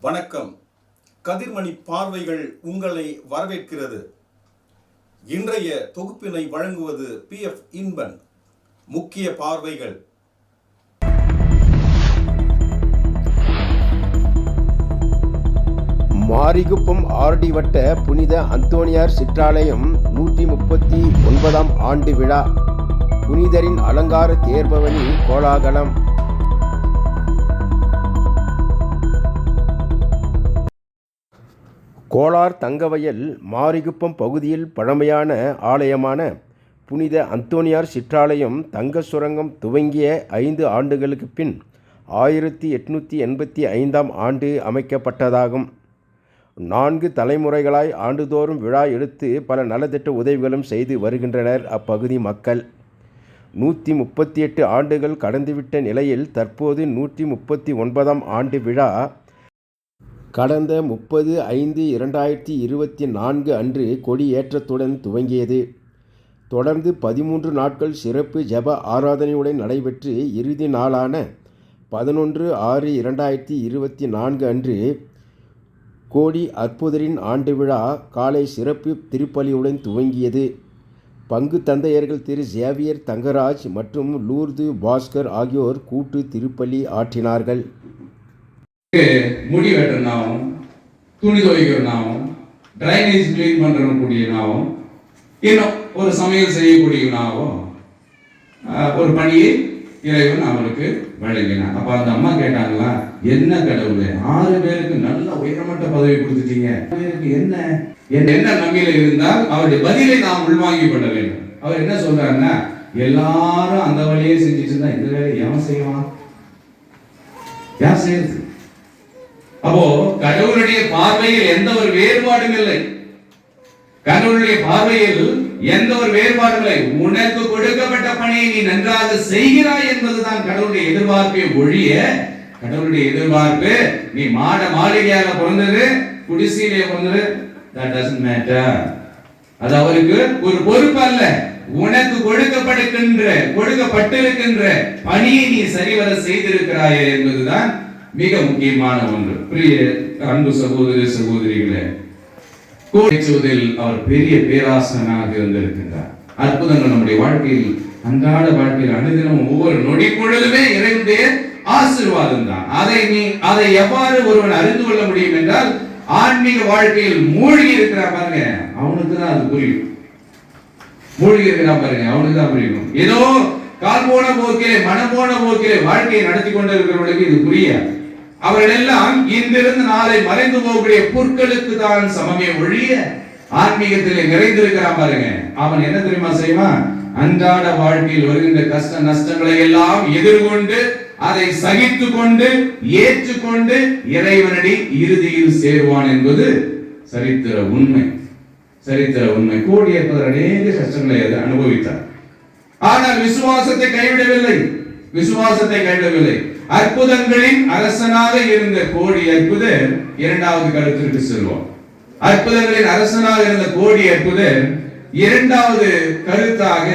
வணக்கம். கதிர்மணி பார்வைகள் உங்களை வரவேற்கிறது. இன்றைய தொகுப்பினை வழங்குவது பி எஃப் இன்பன். முக்கிய பார்வைகள். மாரிகுப்பம் ஆர்டி வட்ட புனித அந்தோனியார் சிற்றாலயம் நூற்றி முப்பத்தி ஒன்பதாம் ஆண்டு விழா. புனிதரின் அலங்கார தேர்பவனி கோலாகலம். கோலார் தங்கவயல் மாரிகுப்பம் பகுதியில் பழமையான ஆலயமான புனித அந்தோனியார் சிற்றாலயம் தங்க சுரங்கம் துவங்கிய ஐந்து ஆண்டுகளுக்கு பின் ஆயிரத்தி எட்நூற்றி எண்பத்தி ஐந்தாம் ஆண்டு அமைக்கப்பட்டதாகும். நான்கு தலைமுறைகளாய் ஆண்டுதோறும் விழா எடுத்து பல நலத்திட்ட உதவிகளும் செய்து வருகின்றனர் அப்பகுதி மக்கள். நூற்றி முப்பத்தி எட்டு ஆண்டுகள் கடந்துவிட்ட நிலையில் தற்போது நூற்றி முப்பத்தி ஒன்பதாம் ஆண்டு விழா கடந்த முப்பது ஐந்து இரண்டாயிரத்தி இருபத்தி நான்கு அன்று கொடியேற்றத்துடன் துவங்கியது. தொடர்ந்து பதிமூன்று நாட்கள் சிறப்பு ஜெப ஆராதனையுடன் நடைபெற்று இறுதி நாளான பதினொன்று ஆறு இரண்டாயிரத்தி இருபத்தி நான்கு அன்று கோடி அற்புதரின் ஆண்டு விழா காலை சிறப்பு திருப்பலியுடன் துவங்கியது. பங்கு தந்தையர்கள் திரு ஜேவியர் தங்கராஜ் மற்றும் லூர்து பாஸ்கர் ஆகியோர் கூட்டு திருப்பலி ஆற்றினார்கள். முடி வெட்டுறனாவும் துணி துவைக்கிறனாவும் ட்ரைனேஜ் கிளீன் பண்ணுறக்கூடியனாவும் இன்னும் ஒரு சமையல் செய்யக்கூடியவனாவும் ஒரு பணியை இறைவன் அவனுக்கு வழங்கினான். அப்ப அந்த அம்மா கேட்டாங்களா என்ன கடவுள் ஆறு பேருக்கு நல்ல உயர்மட்ட பதவி கொடுத்துட்டீங்க. பேருக்கு என்ன? என்ன என்ன இருந்தால் அவருடைய பதிலை நாம் உள்வாங்கி கொள்ள வேண்டும். அவர் என்ன சொல்றாருன்னா எல்லாரும் அந்த வழியே செஞ்சுட்டு இருந்தா இந்த வேலையை எவன் செய்வான்? யார் செய்யறது? அப்போ கடவுளுடைய பார்வையில் எந்த ஒரு வேறுபாடும் இல்லை. கடவுளுடைய பார்வையில் எந்த ஒரு வேறுபாடும் இல்லை. உனக்கு கொடுக்கப்பட்ட பணியை நீ நன்றாக செய்கிறாய் என்பதுதான் கடவுளுடைய எதிர்பார்ப்பை ஒழிய கடவுளுடைய எதிர்பார்ப்பு நீ மாட மாளிகையாக பிறந்தது குடிசையிலே பிறந்தது தட் டசன்ட் மேட்டர் அது அவருக்கு ஒரு பொறுப்பு அல்ல. உனக்கு கொடுக்கப்படுகின்ற கொடுக்கப்பட்டிருக்கின்ற பணியை நீ சரிவர செய்திருக்கிறாயே என்பதுதான் மிக முக்கியமான ஒன்று. பிரிய அன்பு சகோதரி சகோதரிகளே அவர் பெரிய பேராசனாக இருந்திருக்கின்றார். அற்புதங்கள் நம்முடைய வாழ்க்கையில் அன்றாட வாழ்க்கையில் அனுதினம் ஒவ்வொரு நொடி பொழுதுமே இறைவனுடைய ஆசீர்வாதம் தான். அதை நீ அதை எவ்வாறு ஒருவன் அறிந்து கொள்ள முடியும் என்றால் ஆன்மீக வாழ்க்கையில் மூழ்கி இருக்கிறா பாருங்க அவனுக்கு தான் அது புரியும். மூழ்கி இருக்கிறா பாருங்க அவனுக்கு தான் புரியும். ஏதோ கால் போன போக்கிலே மனம் போன போக்கிலே வாழ்க்கையை நடத்தி கொண்டிருக்கிறவர்களுக்கு இது புரியாது. அவர்கள் எல்லாம் இன்றிருந்து நாளை மறைந்து போகக்கூடிய பொருட்களுக்கு தான் சமமே ஒழிய ஆன்மீகத்திலே நிறைந்திருக்கிறான் பாருங்க. அவன் என்ன தெரியுமா செய்வான்? அன்றாட வாழ்க்கையில் வருகின்ற கஷ்ட நஷ்டங்களை எல்லாம் எதிர்கொண்டு அதை சகித்து கொண்டு ஏற்றுக்கொண்டு இறைவனடி இறுதியில் சேருவான் என்பது சரித்திர உண்மை. சரித்திர உண்மை. கோடி அநேக கஷ்டங்களை அது அனுபவித்தார். ஆனால் விசுவாசத்தை கைவிடவில்லை. விசுவாசத்தை கைவிடவில்லை. அற்புதங்களின் அரசனாக இருந்த கோடி அற்புதர் இரண்டாவது கருத்திற்கு செல்வோம். அற்புதங்களின் அரசனாக இருந்த கோடி அற்புதர் இரண்டாவது கருத்தாக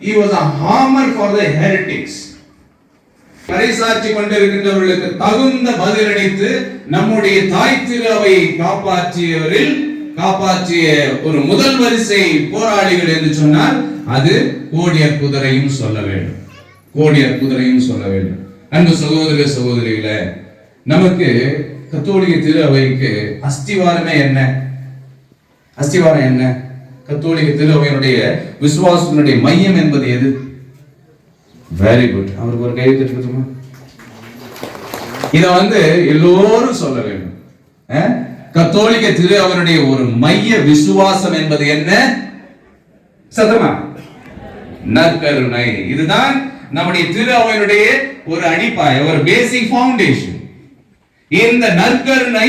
he was a hammer for the heretics. பறைசாற்றி கொண்டிருக்கின்றவர்களுக்கு தகுந்த பதிலளித்து நம்முடைய தாய் திருவை காப்பாற்றியவரில் காப்பாற்றிய ஒரு முதல் வரிசை போராளிகள் என்று சொன்னால் அது கோடியர் குதிரையும் சொல்ல வேண்டும். கோடியர் குதிரையும் சொல்ல வேண்டும். அன்பு சகோதர சகோதரிகளே நமக்கு கத்தோலிக்க திரு அவைக்கு அஸ்திவாரமே என்ன? அஸ்திவாரம் என்ன? கத்தோலிக்க திரு அவையினுடைய விசுவாசத்தினுடைய மையம் என்பது எது? வெரி குட் அவருக்கு ஒரு கை தட்டுமா இதை வந்து எல்லோரும் சொல்ல வேண்டும். கத்தோலிக்க திரு அவருடைய ஒரு மைய விசுவாசம் என்பது என்ன? சத்தமா? நற்கருணை. இதுதான் நம்முடைய திரு அவருடைய ஒரு அடிப்பாய் ஒரு பேசிக் ஃபவுண்டேஷன் இந்த நற்கருணை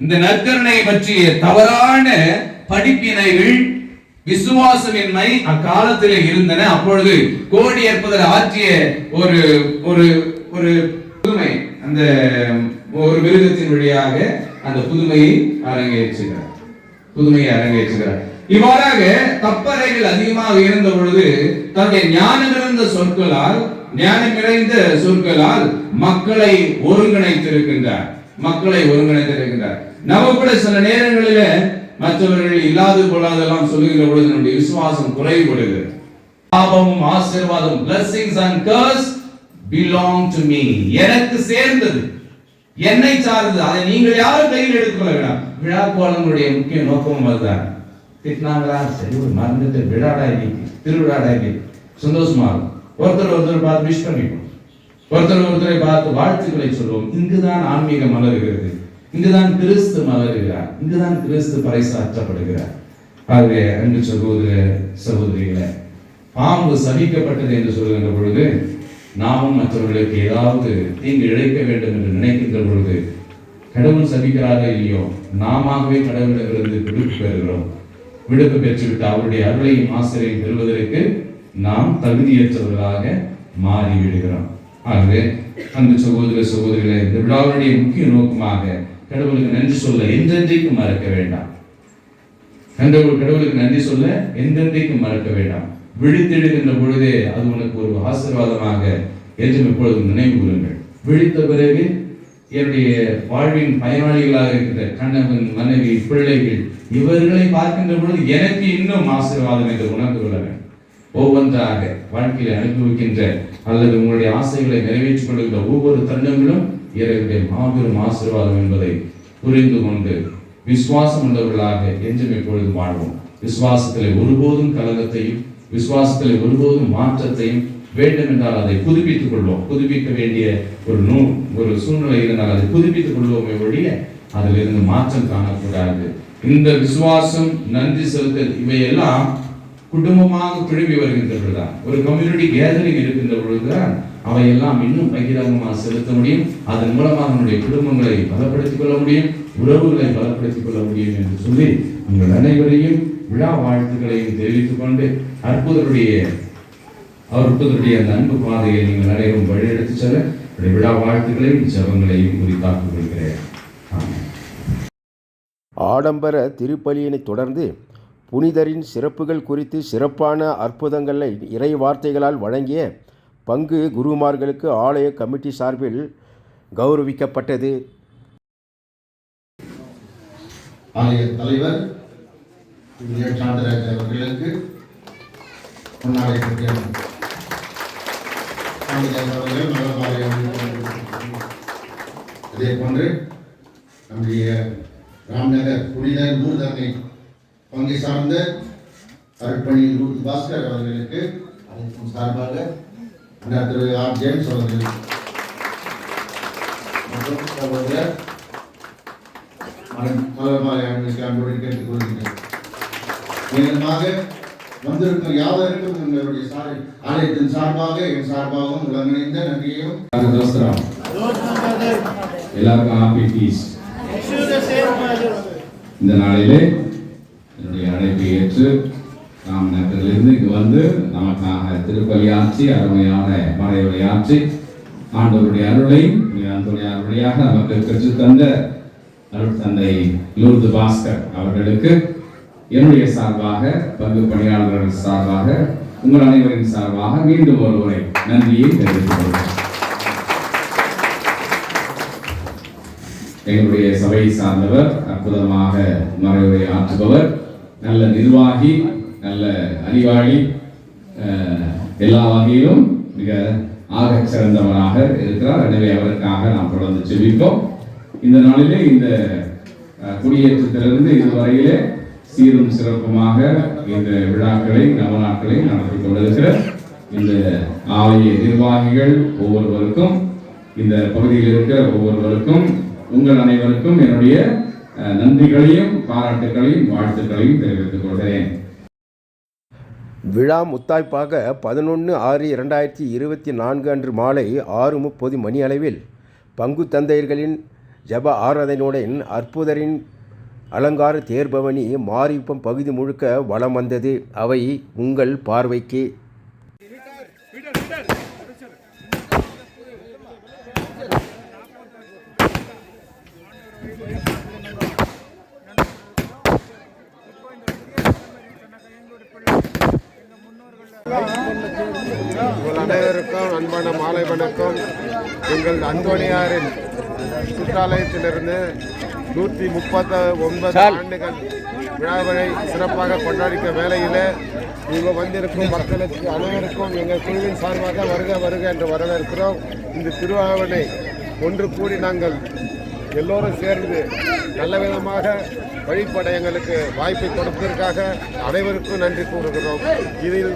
இந்த நற்கருணை பற்றிய தவறான படிப்பினைகள் விசுவாசமின்மை அக்காலத்தில் இருந்தன. அப்பொழுது கோடி ஏற்பதில் ஆற்றிய ஒரு ஒரு ஒரு அந்த ஒரு மிருகத்தின் வழியாக அந்த புதுமையை அரங்கேற்றுகிறார். புதுமையை அரங்கேற்றுகிறார். இவ்வாறாக கப்பறைகள் அதிகமாக இருந்த பொழுது தன்னுடைய ஞானம் நிறைந்த சொற்களால் ஞானம் நிறைந்த சொற்களால் மக்களை ஒருங்கிணைத்திருக்கின்றார். மக்களை ஒருங்கிணைத்திருக்கின்றார். நம்ம கூட சில நேரங்களில மற்றவர்கள் இல்லாது கொள்ளாதெல்லாம் சொல்லுகிற பொழுது நம்முடைய விசுவாசம் குறைபடுகிறது. பாபமும் ஆசீர்வாதம் blessings and curse belong to me எனக்கு சேர்ந்தது. என்னை சார்ந்தது அதை நீங்கள் யாரும் கையில் எடுத்துக்கொள்ள வேண்டாம் விழா கோலங்களுடைய முக்கிய நோக்கமும் அதுதான். திட்டினாங்களா? சரி ஒரு மறந்துட்டு விழாடா இன்னைக்கு திருவிழாடா இன்னைக்கு சந்தோஷமா இருக்கும். ஒருத்தர் ஒருத்தர் பார்த்து விஷ் பண்ணிப்போம் ஒருத்தர் ஒருத்தரை பார்த்து வாழ்த்துக்களை சொல்லுவோம். இங்குதான் ஆன்மீகம் மலர்கிறது. இங்குதான் கிறிஸ்து மலர்கிறார். இங்குதான் கிறிஸ்து பறைசாற்றப்படுகிறார். ஆகவே அன்பு சகோதர சகோதரிகளை பாம்பு சபிக்கப்பட்டது என்று சொல்லுகின்ற பொழுது நாமும் மற்றவர்களுக்கு ஏதாவது தீங்கு இழைக்க வேண்டும் என்று நினைக்கின்ற பொழுது கடவுள் சபிக்கிறாரோ இல்லையோ? நாமாகவே கடவுளிடமிருந்து விடுப்பு பெறுகிறோம். விடுப்பு பெற்றுவிட்டு அவருடைய அருளையும் ஆசிரியை பெறுவதற்கு நாம் தகுதியற்றவர்களாக மாறிவிடுகிறோம் ஆகவே அன்பு சகோதர சகோதரிகளே இந்த விழாவுடைய முக்கிய நோக்கமாக கடவுளுக்கு நன்றி சொல்ல என்றென்றைக்கும் மறக்க வேண்டாம். கடவுள் கடவுளுக்கு நன்றி சொல்ல என்றென்றைக்கும் மறக்க வேண்டாம். விழித்தெழுகின்ற பொழுதே அது உனக்கு ஒரு ஆசீர்வாதமாக என்றும் இப்பொழுது நினைவு கூறுங்கள். விழித்த பிறகு என்னுடைய வாழ்வின் பயனாளிகளாக இருக்கிற கணவன் மனைவி பிள்ளைகள் இவர்களை பார்க்கின்ற பொழுது எனக்கு இன்னும் ஆசீர்வாதம் என்று உணர்ந்து கொள்ள வேண்டும். ஒவ்வொன்றாக வாழ்க்கையில் அனுபவிக்கின்ற அல்லது உங்களுடைய ஆசைகளை நிறைவேற்றிக் கொள்கின்ற ஒவ்வொரு தருணங்களும் இறைவனுடைய மாபெரும் ஆசீர்வாதம் என்பதை புரிந்து கொண்டு விசுவாசம் உள்ளவர்களாக என்றும் இப்பொழுது வாழ்வோம். விசுவாசத்தில் ஒருபோதும் கலகத்தையும் விசுவாசத்தில் ஒருபோதும் மாற்றத்தையும் வேண்டும் என்றால் அதை புதுப்பித்துக் கொள்வோம். புதுப்பிக்க வேண்டிய ஒரு நூ ஒரு சூழ்நிலை இருந்தால் அதை புதுப்பித்துக் கொள்வோமே ஒழிய அதிலிருந்து மாற்றம் காணக்கூடாது. இந்த விசுவாசம் நன்றி செலுத்தல் இவையெல்லாம் குடும்பமாக திரும்பி வருகின்றவர்கள்தான். ஒரு கம்யூனிட்டி கேதரிங் இருக்கின்ற பொழுதுதான் அவையெல்லாம் இன்னும் பகிரங்கமாக செலுத்த முடியும். அதன் மூலமாக நம்முடைய குடும்பங்களை பலப்படுத்திக் கொள்ள முடியும் உறவுகளை பலப்படுத்திக் கொள்ள முடியும் என்று சொல்லி உங்கள் அனைவரையும் விழா வாழ்த்துக்களையும் தெரிவித்துக் கொண்டு அற்புதருடைய அற்புதருடைய அந்த அன்பு பாதையை நீங்கள் அனைவரும் வழிநடத்தி செல்ல விழா வாழ்த்துக்களையும் ஜெபங்களையும் குறித்தாக்கிக் கொள்கிறேன். ஆடம்பர திருப்பலியினை தொடர்ந்து புனிதரின் சிறப்புகள் குறித்து சிறப்பான அற்புதங்களை இறை வார்த்தைகளால் வழங்கிய பங்கு குருமார்களுக்கு ஆலய கமிட்டி சார்பில் கௌரவிக்கப்பட்டது ஆலய தலைவர் விஜய சாந்தராஜ் அவர்களுக்கு முன்னாடி அவர்கள் நலமாலயம் இதே போன்று நம்முடைய ராம்நகர் புனித நூல்தன்னை பங்கை சார்ந்த அருட்பணி லூர்து பாஸ்கர் அவர்களுக்கு அனைத்தும் சார்பாக திரு ஆர் ஜேம்ஸ் அவர்கள் மற்றும் சகோதரர் மலர்மாலை அன்புக்கு அன்போடு கேட்டுக் கொள்கிறேன் வந்திருக்கும் யாவருக்கும் உங்களுடைய சார் ஆலயத்தின் சார்பாக என் சார்பாகவும் உலகிணைந்த நன்றியையும் எல்லாருக்கும் ஹாப்பி பீஸ் இந்த நாளிலே என்னுடைய அழைப்பை ஏற்று நாம் நேரத்திலிருந்து இங்கு வந்து நமக்காக திருப்பலி அருமையான மறைவுரை ஆட்சி ஆண்டவருடைய அருளை அன்புடைய அருளையாக நமக்கு பெற்றுத் தந்த அருள் தந்தை லூர்து பாஸ்கர் அவர்களுக்கு என்னுடைய சார்பாக பங்கு பணியாளர்கள் சார்பாக உங்கள் அனைவரின் சார்பாக மீண்டும் ஒருவரை நன்றியை தெரிவித்துக் கொள்கிறேன் எங்களுடைய சபையை சார்ந்தவர் அற்புதமாக மறைவுரை ஆற்றுபவர் நல்ல நிர்வாகி நல்ல அறிவாளி அஹ், எல்லா வகையிலும் மிக ஆக சிறந்தவராக இருக்கிறார். எனவே அவருக்காக நாம் தொடர்ந்து செவிப்போம் இந்த நாளிலே இந்த குடியேற்றத்திலிருந்து இதுவரையிலே சீரும் சிறப்புமாக இந்த விழாக்களை நவநாட்களை நடத்தி கொண்டிருக்கிற இந்த ஆலய நிர்வாகிகள் ஒவ்வொருவருக்கும் இந்த பகுதியில் இருக்கிற ஒவ்வொருவருக்கும் உங்கள் அனைவருக்கும் என்னுடைய நன்றிகளையும் பாராட்டுகளையும் வாழ்த்துக்களையும் தெரிவித்துக் கொள்கிறேன். விழா முத்தாய்ப்பாக பதினொன்று ஆறு இரண்டாயிரத்தி இருபத்தி நான்கு அன்று மாலை ஆறு முப்பது மணி அளவில் பங்கு தந்தையர்களின் ஜப ஆராதனையுடன் அற்புதரின் அலங்கார தேர்பவனி மாரிப்பம் பகுதி முழுக்க வலம் வந்தது. அவை உங்கள் பார்வைக்கு. அனைவருக்கும் அன்பான மாலை வணக்கம் எங்கள் அந்தோணியாரின் சுற்றாலயத்திலிருந்து நூற்றி முப்பத்த ஒன்பது ஆண்டுகள் விழாவை சிறப்பாக கொண்டாடிக்க வேளையில் இங்கு வந்திருக்கும் மக்களுக்கு அனைவருக்கும் எங்கள் குழுவின் சார்பாக வருக வருக என்று வரவேற்கிறோம். இந்த திருவாவனை ஒன்று கூடி நாங்கள் எல்லோரும் சேர்ந்து நல்ல விதமாக வழிபட எங்களுக்கு வாய்ப்பை கொடுப்பதற்காக அனைவருக்கும் நன்றி கூறுகிறோம். இதில்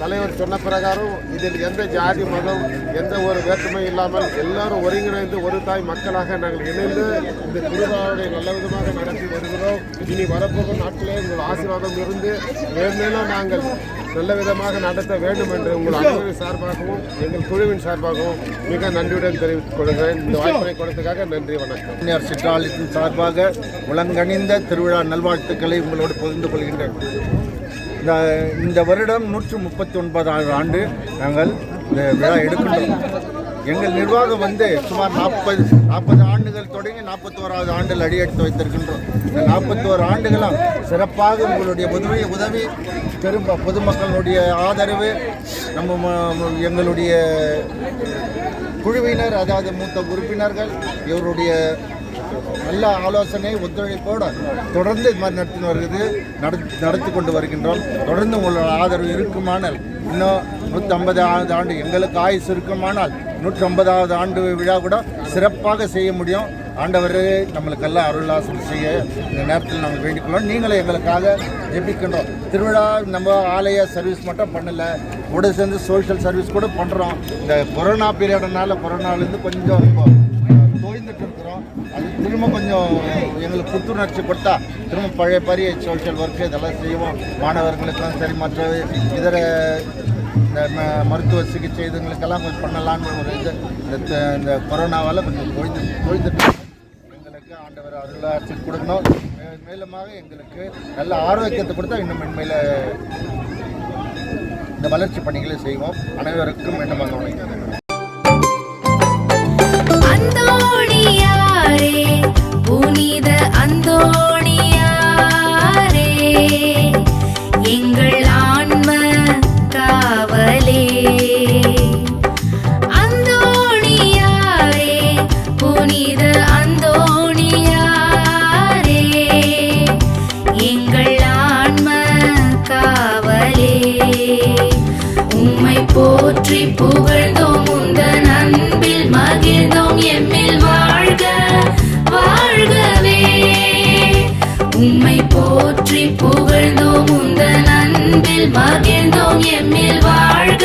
தலைவர் சொன்ன பிரகாரம் இதில் எந்த ஜாதி மதம் எந்த ஒரு வேற்றுமை இல்லாமல் எல்லாரும் ஒருங்கிணைந்து ஒரு தாய் மக்களாக நாங்கள் இணைந்து இந்த திருவிழாவை நல்ல விதமாக நடத்தி வருகிறோம். இனி வரப்போகும் நாட்களே உங்கள் ஆசீர்வாதம் இருந்து மேலும் நாங்கள் நல்ல விதமாக நடத்த வேண்டும் என்று உங்கள் அனைவரின் சார்பாகவும் எங்கள் குழுவின் சார்பாகவும் மிக நன்றியுடன் தெரிவித்துக் கொள்கிறேன். இந்த வாய்ப்பை கொடுத்ததுக்காக நன்றி வணக்கம். கன்னியார் சிற்றாலயத்தின் சார்பாக உலங்கணிந்த திருவிழா நல்வாழ்த்துக்களை உங்களோடு பகிர்ந்து கொள்கின்றேன். இந்த இந்த வருடம் நூற்று முப்பத்தி ஒன்பதாவது ஆண்டு நாங்கள் இந்த விழா எடுக்கின்றோம். எங்கள் நிர்வாகம் வந்து சுமார் நாற்பது நாற்பது ஆண்டுகள் தொடங்கி நாற்பத்தோராவது ஆண்டில் அடியெடுத்து வைத்திருக்கின்றோம். இந்த நாற்பத்தோரு ஆண்டுகளும் சிறப்பாக உங்களுடைய உதவி உதவி பெரும் பொதுமக்களுடைய ஆதரவு நம்ம எங்களுடைய குழுவினர் அதாவது மூத்த உறுப்பினர்கள் இவருடைய நல்ல ஆலோசனை ஒத்துழைப்போடு தொடர்ந்து இது மாதிரி நடத்தி வருகிறது நடத்தி கொண்டு வருகின்றோம். தொடர்ந்து உங்களோட ஆதரவு இருக்குமானால் இன்னும் நூற்றம்பதாவது ஆண்டு. எங்களுக்கு ஆயுசு இருக்குமானால் நூற்றம்பதாவது ஆண்டு விழா கூட சிறப்பாக செய்ய முடியும். ஆண்டவர் நம்மளுக்கெல்லாம் அருளாசம் செய்ய இந்த நேரத்தில் நாங்கள் வேண்டிக்கொள்ளோம் நீங்களும் எங்களுக்காக ஜெபிக்கின்றோம். திருவிழா நம்ம ஆலய சர்வீஸ் மட்டும் பண்ணலை. கூட சேர்ந்து சோஷியல் சர்வீஸ் கூட பண்ணுறோம் இந்த கொரோனா பீரியடனால கொரோனாலேருந்து கொஞ்சம் இப்போ தோய்ந்துட்டு இருக்கிறோம். அது திரும்ப கொஞ்சம் எங்களுக்கு புத்துணர்ச்சி கொடுத்தா திரும்ப பழைய பரிய சோஷியல் ஒர்க் இதெல்லாம் செய்வோம். மாணவர்களுக்கும் சரி மற்ற இதர இந்த மருத்துவ சிகிச்சை இதுங்களுக்கெல்லாம் கொஞ்சம் பண்ணலாம்னு ஒரு இது. இந்த இந்த கொரோனாவால் கொஞ்சம் தொய்ந்து தொய்ந்துட்டு எங்களுக்கு ஆண்டவர் அருளாட்சி கொடுக்கணும். மேலுமாக எங்களுக்கு நல்ல ஆரோக்கியத்தை கொடுத்தா இன்னும் மென்மையில் இந்த வளர்ச்சி பணிகளை செய்வோம். அனைவருக்கும் வேண்டுமாக உழைக்கிறேன் மகிழ்ந்தோம் எம்மில் வாழ்க.